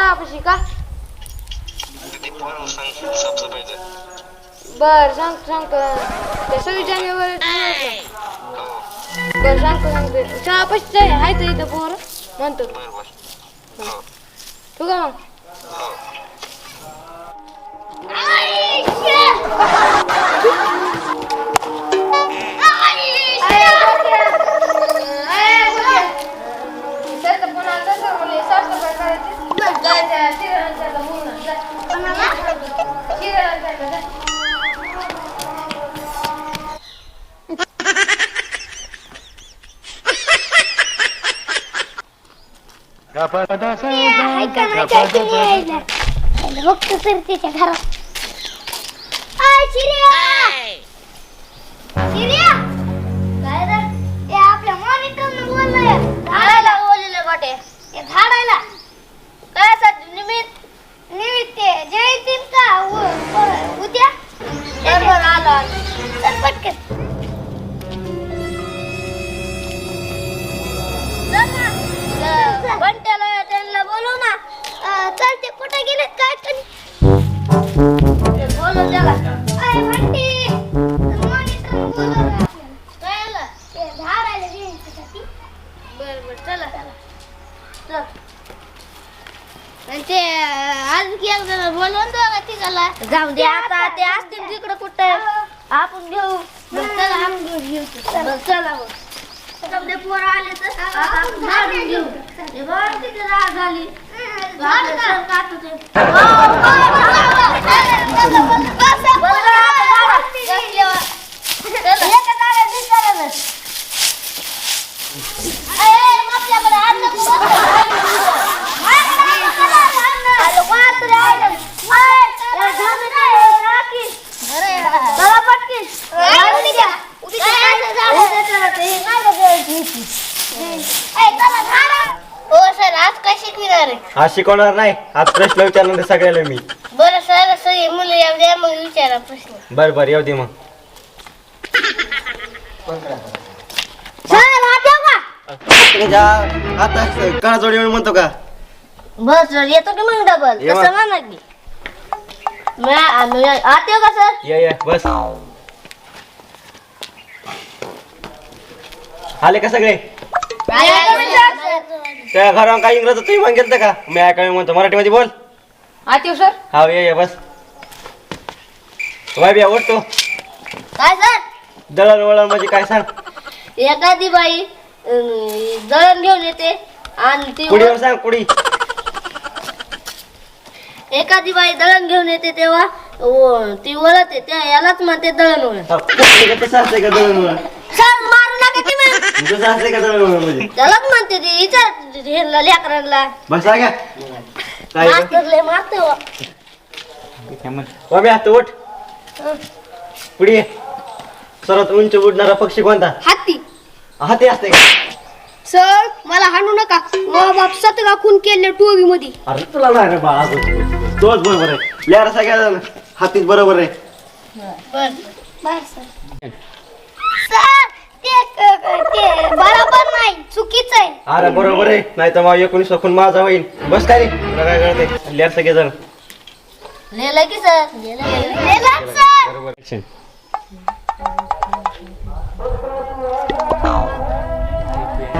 बापाशी का बर सांगतो सांगतो ते सव्वीस जानेवारी बर सांगतो सांगतो शाळापाशी आहे हाय तर इथं पोर म्हणतो तू का मग हो त्याच्या घरात जाऊ दे आता ते असतील तिकडे कुठं. आपण घेऊ. बरं, चला आपण घेऊ. बरं, चला समजे पोरं आले तर. आता आपण झाडून घेऊ. हे राग आपलं सर ते. हो, हो, बस, चला. एका जाळ्यात दिसायला नाही. अय, अय, आपल्याकडे आण नको, बस. अरे, वाच रे, आण. अय, या झाडून नाही, राखी. चला पटकी. झाडून घ्या. उद्या चला, ते नाही का द्यायची इथे. अय, चला, झाडा. हो सर आज काय शिकविणार आहे आज शिकवणार नाही. आज प्रश्न विचारणार सगळ्याला मी. बरं सर सगळे मुलं येऊ द्या मग विचारा प्रश्न. बर बर येऊ दे मग. सर का? आता काळा जोडी म्हणतो का? बस सर येतो की मग डबल? ये मग. तसं म्हणा की मी आम्ही हात ठेव का सर? ये ये बस. आले का सगळे? त्या घरावर काही इंग्रज तुम्ही मागितलं का? मी ऐकावे म्हणतो मराठीमध्ये बोल. आतीव सर. हा ये ये बस. वाय बिया ओढतो काय सर? दळण वळण म्हणजे काय सांग? एखादी बाई अं, दळण घेऊन येते आणि ती कुडीवर सांग कुडी. एखादी बाई दळण घेऊन येते तेव्हा ओ, ती वळते त्या यालाच म्हणते दळण वळण. हा, कुडी का तसं असते का दळण वळण? सर मारू म्हणजे त्यालाच म्हणते ती विचार ह्यांना लेकरांना बस काय मारते हात ओठ पुढे ये. सर्वात उंच उडणारा पक्षी कोणता? हाती हाती असते का? सर मला हाणू नका. मा बाप सतरा खून केले टोवी मध्ये अरे तुला नाही रे बाळा तोच बरोबर आहे. लिहारा सगळ्या हातीत बरोबर आहे. बर. बर सर. सर ते ते बरोबर नाही चुकीचं आहे अरे बरोबर आहे नाही तर मग एकोणीस खून माझा होईल बस काय रे तुला काय कळते लिहार सगळे जण लिहिलं की सर लिहिलं सर बरोबर Action.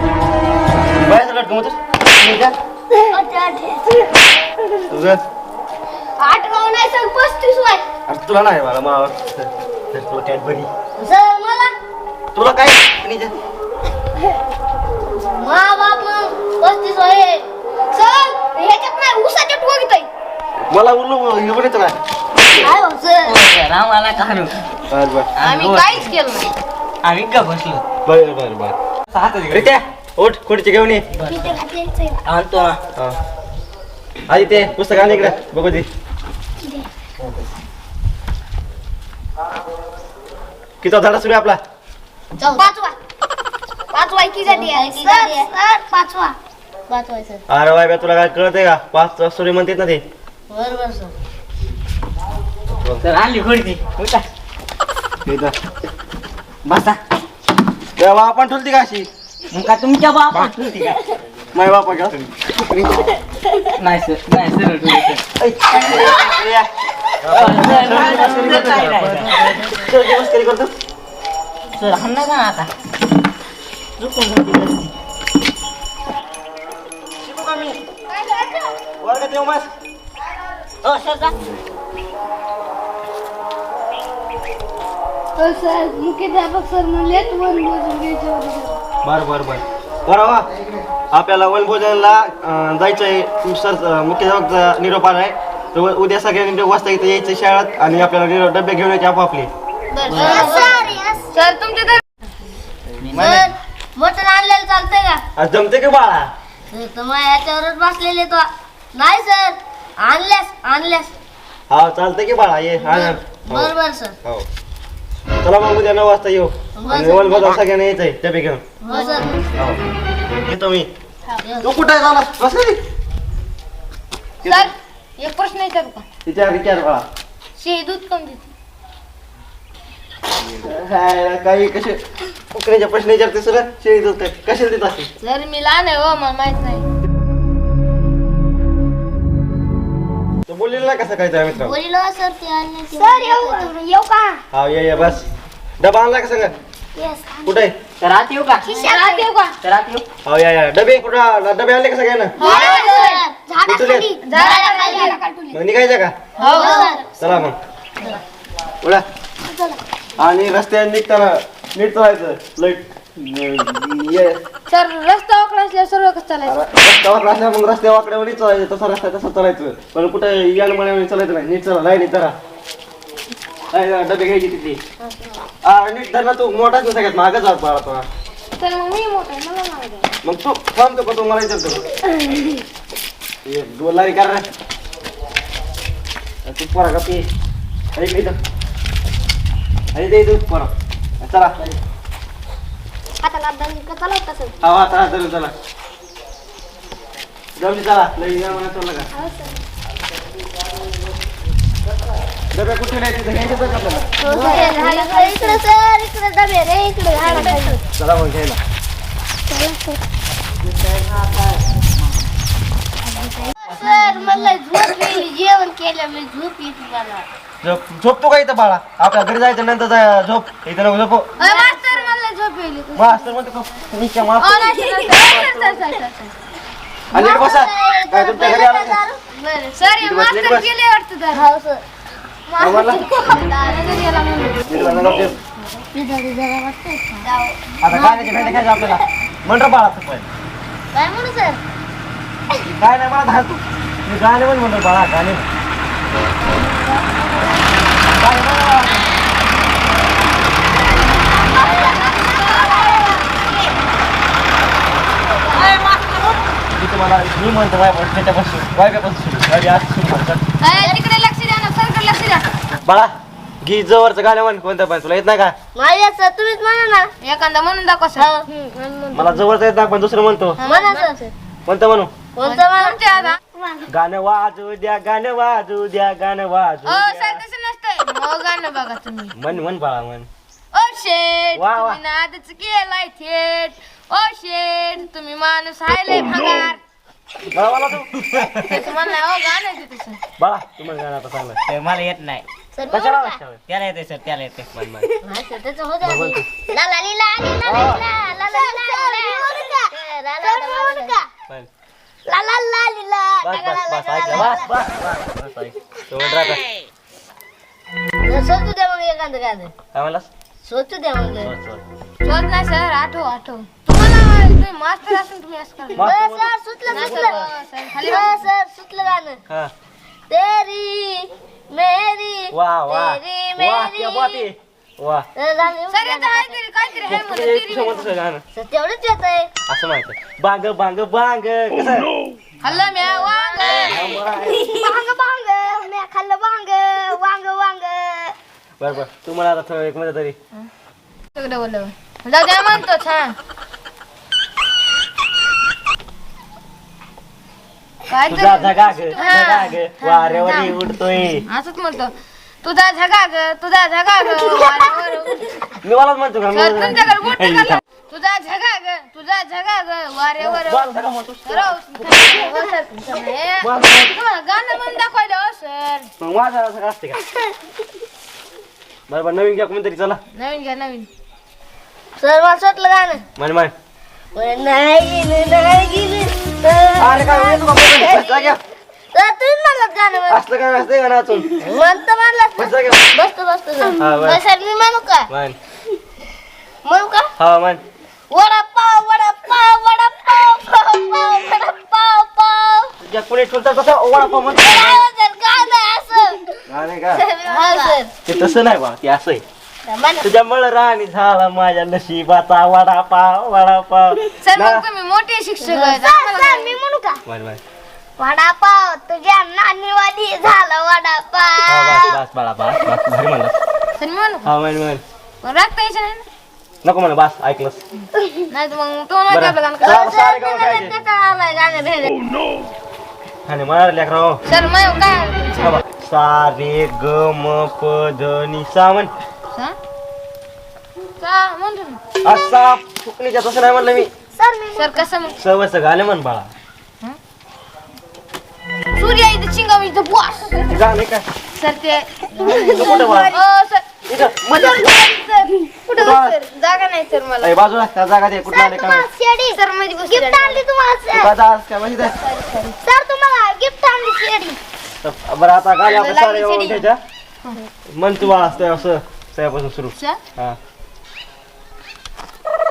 बाहेरचं लटकं मग तू. तुझं आठ नऊ नाही सर पस्तीस वाय अरे तुला नाही मला मावा तुला कॅडबरी सर मला तुला काय आणि मा बाप मग पस्तीस वाय सर ह्याच्यात नाही उसाच्या टोगीत आहे मला उरलो येऊन येतो काय काय हो सर? बर बर. आम्ही काहीच केलं नाही. आम्ही का बसलो. बर बर बर. रित्या खुर्ची घेऊन ये. घातलेलं आहे. आणतो ना हा. आधी ते पुस्तक आण इकडे. बघू दे. किती धडा सुरू आहे आपला? पाचवा आहे सर सर पाचवा पाचवा आहे सर अरे वाय तुला काय कळतंय का पाच सुरू म्हणतात ना ते बरोबर सर तर आणली खुर्ची उठा. इथं. बसा तेव्हा आपण ठुलती का अशी मग का तुमच्या बापा ठेवती का माझ्या बापा का नाही सर नाही सर मस्करी करतो सर हाणणार का आता शिकू का मी वर्गात येऊ मस्त ओ सर जा सर मुख्याध्यापक सर म्हणले वन मोजून घ्यायचे होते बर बर बर. बरं वा. आपल्याला वनभोजनला अं, जायचंय. सर मुख्याध्यापक निरोप आलाय तर उ- उद्या सगळ्यांनी नऊ वाजता इथे यायचं शाळेत आणि आपल्याला निरोप डबे घेऊन यायचे आपापले. सर तुमचे तर सर मटण आणलेलं चालतंय का? आज जमते की बाळा? सर तर मग याच्यावरच बसलेले तो. नाही सर. आणल्यास आणल्यास. हा चालतंय की बाळा ये हा ना. बर बर सर. हो. चला मग उद्या नऊ वाजता येऊ. आणि वनभोजन सगळ्यांना यायचंय डबे घेऊन हो सर. हो. येतो मी. तू कुठे आहे झाला. सर एक प्रश्न विचारू का? विचार विचार बाळा. शेळी दूध कम देते? काय काही कसे? उकड्याच्या प्रश्न विचारते सर. शेळी दूध काय कशाला देत असते? सर मी लहान आहे हो मला माहीत नाही. तो बोललेला नाही कसं काय मित्र बोलिलो सर ते आणले सर येऊ येऊ का? हा ये ये बस. डबा आणला का सांगा येस कुठे? आत येऊ का? रात येऊ का? सर आत येऊ. हा या या. डबे कुठं? डबे आणले का सगळ्यांना? झाडाखाली झाडाखाली मग निघायचं का? हो सर चला मग. उडा. आणि रस्त्याने निघताना नीट चालायचं. लाइट सर रस्ता वाकडा असल्यावर सर्व कसं चालायचं? रस्त्यावर रस्त्या मग रस्त्या वाकड्यावर नीट चालायचं. तसा रस्ता तसा चालायचं. पण कुठे यान मळ्यावर चालायचं नाही. नीट चला लाईन जरा. लाईन डबे घ्यायची तिथली. हा नीट धर ना तू. मोठाच नाही सगळ्यात बाळा तुला तर मग मी मोठा आहे, मला माहीत आहे. मग तू थांबतो का तू मला विचारतो. कर रे. तू पोरा का ते ऐक इथं. अरे दे तू पोरा चला. आता लागलं का चालवत तसं? हा हा चला चला चला. जमली चला. लई या म्हणा चला का? डबे कुठे नाही तिथे घ्यायचे का आपल्याला? इकडे सर. इकडे डबे रे इकडे. चला मग घ्यायला. सर. मला झोप येईल. जेवण केलं मी झोप येते मला झोप झोपतो का इथं बाळा? आपल्या घरी जायचं नंतर जा- झोप. इथं नको झोपो. अरे मास्तर मला झोप येईल मास्तर म्हणतो का मी क्या माफ अ, नाही, sir, sir, sir, sir, sir, sir. आणि नीट बसा. काय तुमच्या घरी आला का? बरं सर हे नीट बस, नीट मास्तर बस. गेले वाटतं तर सर आम्हाला दादाने गेला म्हणून. नीट बसा, नको. ठेव. पिझ्झा जरा वाटतंय आता गाण्याचे भेटे खायचे आपल्याला. मंडळ बाळा तू पण. काय म्हणू सर काय नाही मला धार तू. मी गाणे पण म्हणतो बाळा गाणे म्हण. तुम्हाला मी म्हणतो त्याच्यापासून वायब्यापासून वायबी आज सुरू म्हणतात अरे, तिकडे लक्ष द्या ना सरकडे लक्ष द्या. बाळा गी जवळचं गाणं म्हण कोणतं पण तुला येत नाही का? माझ्या सर तुम्हीच म्हणा ना. एखादा म्हणून दाखवा सर. मला जवळचं येत नाही पण दुसरं म्हणतो. म्हणा सर कोणतं म्हणू? कोणतं म्हणा? तुमच्या आता. गाणं वाजू द्या गाणं वाजू द्या गाणं वाजू सर तसं नसतंय गाणं बघा तुम्ही मन मन बाळा मन ओ शेट तुम्ही नादच केलाय थेट ओ शेट तुम्ही माणूस आहे भंगार मला येत नाही त्याला ला ला ली ला. बस बस बस ऐकलं बस बस बस बस ऐक. म्हण राहता. सोचू द्या मग एखादं गाणं काय म्हणलास? सोचू द्या मग. सोड, सोड. शोध नाही सर आठव आठव. तुम्हाला तुम्ही मास्टर असून तुम्ही असं करा मास्तर बरं, सर सुचलं सुचलं सर, सर, खाली हो, सर सुचलं गाणं. हा. तेरी मेरी वाह वाह तेरी वाह क्या बात मेरी वा. तेवढंच असं माहिती बांग बांग बांग oh, खाल्लं म्या वांग. वांग वांग म्या खाल्लं वांग वांग वांग. बर बर. तू मला आता एक मिनिट तरी. सगळं म्हणतो छान. काय तुझा जगा ग जगा उडतोय. असंच म्हणतो. तुझा झगा ग तुझा झगा ग. वाऱ्यावर म्हणतो का? तुझा झगा ग तुझा झगा ग. वाऱ्यावर सर, गाणं म्हणून सर हो, असं असते का? नवीन घ्या कोणतरी चला. नवीन घ्या नवीन. सर स्वतलं गाणं. म्हण म्हण. नाही नाही अरे काय उगाच तर तुम्ही मला गाणं म्हण. असलं काय असतंय का नाचून म्हणतं म्हणलं बस जा घ्या. बसतो बसतो सर. हा, बरं. बरं, सर मी म्हणू का? मान म्हणू का? हा मान वडापाव वडापाव वडापाव पाव पाव वडापाव पाव. तुझ्या कोणी ठेवता तसं वडापाव म्हणतो. काय हो सर गाणं आहे असं. गाणे का? हा सर. ते तसं नाही बा ते असं आहे. म्हणा. तुझ्या मळ राणी झाला माझ्या नशिबाचा वडापाव वडापाव. सर ना. मग तुम्ही मोठे शिक्षक आहेत. सर, सर, मी म्हणू का? मान मान वडापाव तुझ्या नानीवाली झाला हा वडापाव बस बस बाळा बस बस भारी म्हणलं. सर मी म्हणू हा राग नाही ना? नको म्हणा बस ऐकलंस. नाही तर मग तो नाही आपलं गाणं बरं सारे गाव गायचे. आलाय गाणं भेट आणि म्हणाले लेकराव सर मग काय? हा बा. सा रे ग म प ध नि सा म्हण. हा? का म्हणतो ना असा फुकणीच्या तसं नाही म्हणलं मी. सर मी सर कसं मग सवस गाणे म्हण बाळा. इथं चिंगाम इथं गाणे काय सर ते इथं कुठं बाळा अ, सर इथं कुठं? सर जागा नाही सर मला अय, बाजूला त्या जागा दे कुठं आले काय शेडी सरमध्ये बसू गिफ्ट आणली तुम्हाला बाजा आज काय माहिती आहे? सर तुम्हाला गिफ्ट आणली शेडी तर बरं आता गाणे आपण सारे मन तू बाळा असं सुरू हा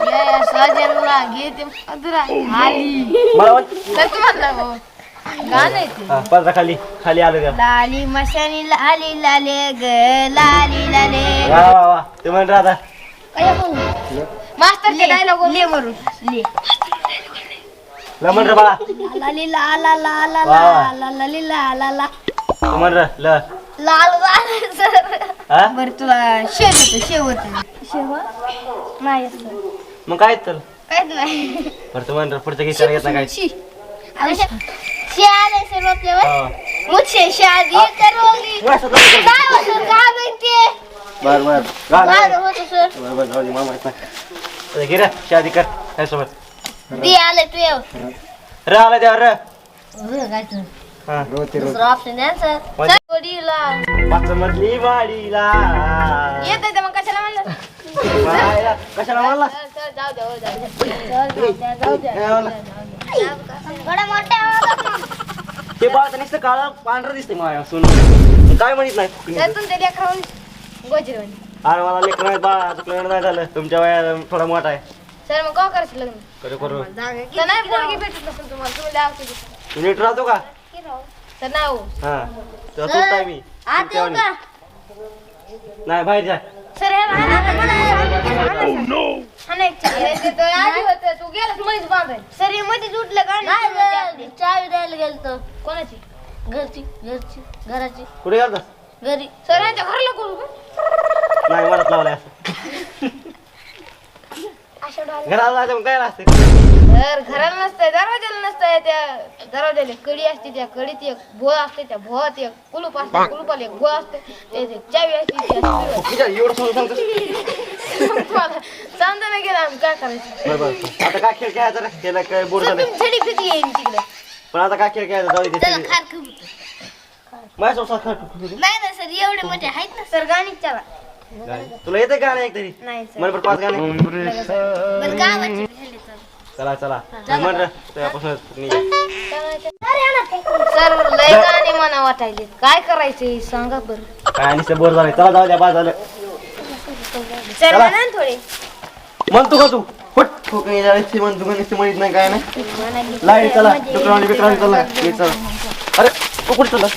या साजनला घेते मधुरा आली मला म्हण सर तुम्हाला हो गाणं आहे ते. हा पदरा खाली खाली आलं लाली मशानी लाली लाले ग लाली लाले वा वा वा ते म्हण राधा. डायलॉग ले मरून ले ल. म्हण रे बाळा. लाली ला ला ला ला वा वा. ला ला ली ला ला. ला तू म्हण रे ल. लाल लाल सर. हा? बरं तुला शेव होतं शेव होतं. शेवा नाही सर मग काय तर? काहीच नाही. बरं तू म्हण रे पुढचं काही करायचं नाही. काय शी. शेआले सर आपल्यावर हा. मुझसे शादी करोगी. काय होतं काय म्हणते बर बर काय होतं सर बर बर जाऊ दे मामा येत नाही घे रे शादी कर काय सोबत ती आले तू येऊ रे आला द्या रे काय हा दुसरं ऑप्शन द्या सर म्हणजे जोडीला पाच मधली वाडीला येत आहे मग कशाला म्हणलं मायला, कशाला म्हणला सर जाऊ द्या हो, जाऊ द्या म्हणला? थोड्या मोठ्या आवाजात ते बाळ नुसतं काळं पांढरं दिसतंय माया सोनं. काय म्हणत नाही? अरे मला लेकर नाही बाळ लग्न नाही झालं. तुमच्या वया थोडा मोठा आहे. सर मग काय करायचं लग्न करू करू. तर नाही पोरगी भेटत नसेल तुम्हाला. तुम्ही लावते तू नीट राहतो का? तर नाही हो. हा. मी. तुमच्या वाणी. का? नाही बाहेर जा. सर आधी होतं तू गेलास मैस बांधाय सर हे मध्ये उठलं का? नाही चावी द्यायला गेलतो. कोणाची? घरची घरची घराची. कुठे घरी. सर यांच्या घरला? नाही लावलाय असं. घराला जायचं मग काय असते. सर घराला नसतंय दरवाजाला नसतंय त्या दरवाजाला कडी असते त्या कडीत एक भोळ असते त्या भोळात एक कुलूप असते कुलूपाला एक भोळ असते एक चावी असते ती असते. तुझ्या एवढं सोनं सांगतो तुम्हाला समजा नाही गेलं आम्ही काय करायचं? बरं बरं. आता काय खेळ खेळायचा रे? केला काय बोर सर झालं? तुम्ही छडी फिती येईन तिकडे. पण आता काय खेळ खेळायचा? जाऊ दे त्याला ते. खार खूप माझ्यासोबत साथ खेळ. नाही ना सर एवढे मोठे आहेत ना सर. गाणी चला. तुला येते गाणे एक तरी नाही सर. मला पण पाच गाणे. बरं गावाची चला चला. तुझ्यापासून सर लय गाणी मना वाटायले. काय करायचे सांगा बरं. काय आणि बोर झालं चला जाऊ द्या बाद झालं. सर म्हणा ना थोडे. म्हणतो का तू? फट कोकणी जायची म्हणतो का नुसती म्हणत नाही काय नाही. लाइट चला बिक्रवारी चला. चला. अरे तू कुठे चला